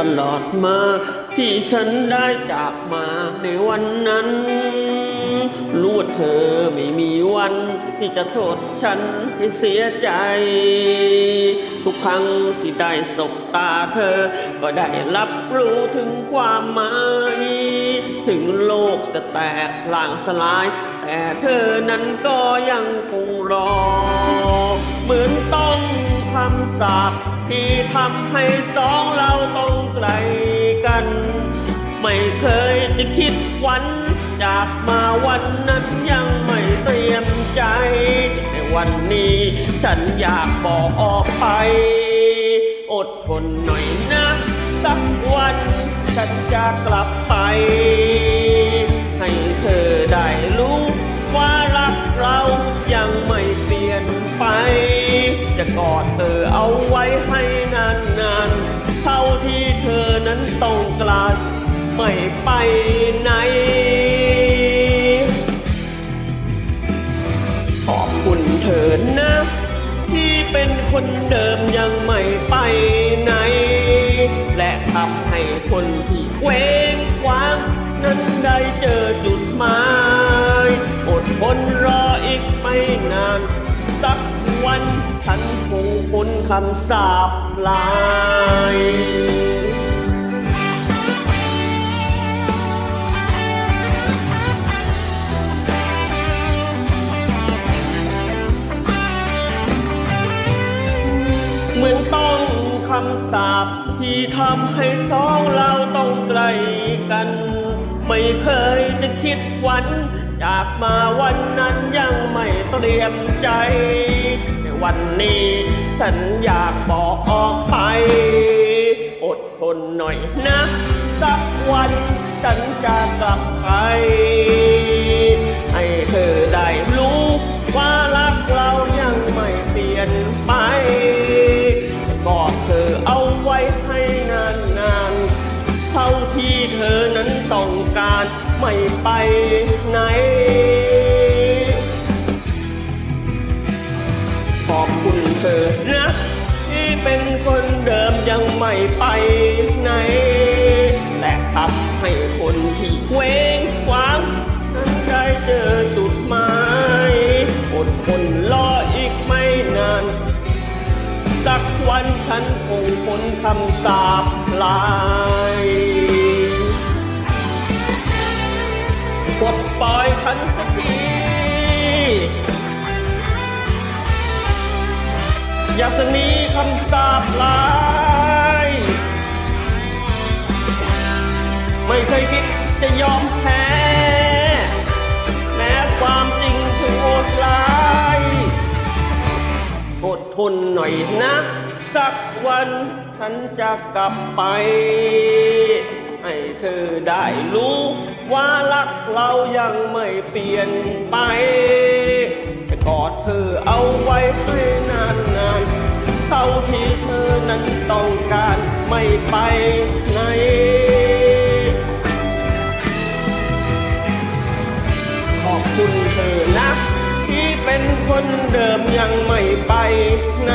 ตลอดมา ที่ฉันได้จากมาในวันนั้นรู้ว่าเธอไม่มีวันที่จะโทษฉันให้เสียใจ ทุกครั้งที่ได้สบตาเธอ ก็ได้รับรู้ถึงความหมายถึงโลกจะแตกลางสลาย แต่เธอนั้นก็ยังคงรอ เหมือนต้องำสาปที่ทำให้สองเราต้องไกลกัน ไม่เคยจะคิดวันจากมาวันนั้นยังไม่เตรียมใจ ในวันนี้ฉันอยากบอกออกไป อดทนหน่อยนะ สักวันฉันจะกลับไป กอดเธอเอาไว้ให้นานๆ เท่าที่เธอนั้นต้องการไม่ไปไหน ขอบคุณเธอนะ ที่เป็นคนเดิมยังไม่ไปไหน และทำให้คนที่เคว้งคว้าง นั้นได้เจอจุดหมาย สักวัน ฉันคงพ้นคำสาปลายเหมือนต้องคำสาปที่ทำให้สองเราต้องไกลกัน ไม่เคยจะคิดวัน จากมาวันนั้นยังไม่เตรียมใจในวันนี้ฉันอยากบอกออกไป อดทนหน่อยนะ สักวันฉันจะกลับไป ที่เธอนั้นต้องการไม่ไปไหน ขอบคุณเธอนะ ที่เป็นคนเดิมยังไม่ไปไหนและทำให้คนที่เคว้งคว้างนั้นได้เจอจุดหมายอดทนรออีกไม่นานสักวันฉันคงพ้นคำสาปลาย ปลดปล่อยฉันสักทีอยากจะหนีคำสาปลาย ไม่เคยคิดจะยอมแพ้ แม้ความจริงถึงโหดร้ายอดทนหน่อยนะ สักวันฉันจะกลับไป ให้เธอได้รู้ว่ารักเรายังไม่เปลี่ยนไป จะกอดเธอเอาไว้ให้นานๆเท่าที่เธอนั้นต้องการไม่ไปไหนขอบคุณเธอนะที่เป็นคนเดิมยังไม่ไปไหน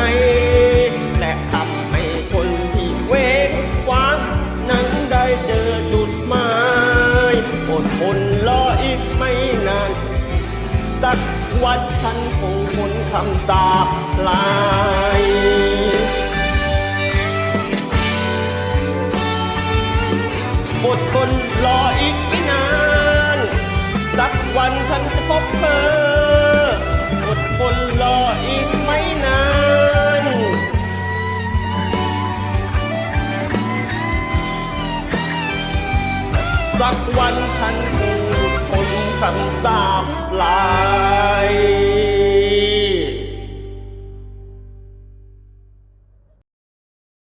และทำ วันฉันคงพ้นคำสาปลายอดทนรออีกไม่นาน สักวันฉันจะพบเธอ คำสาปลาย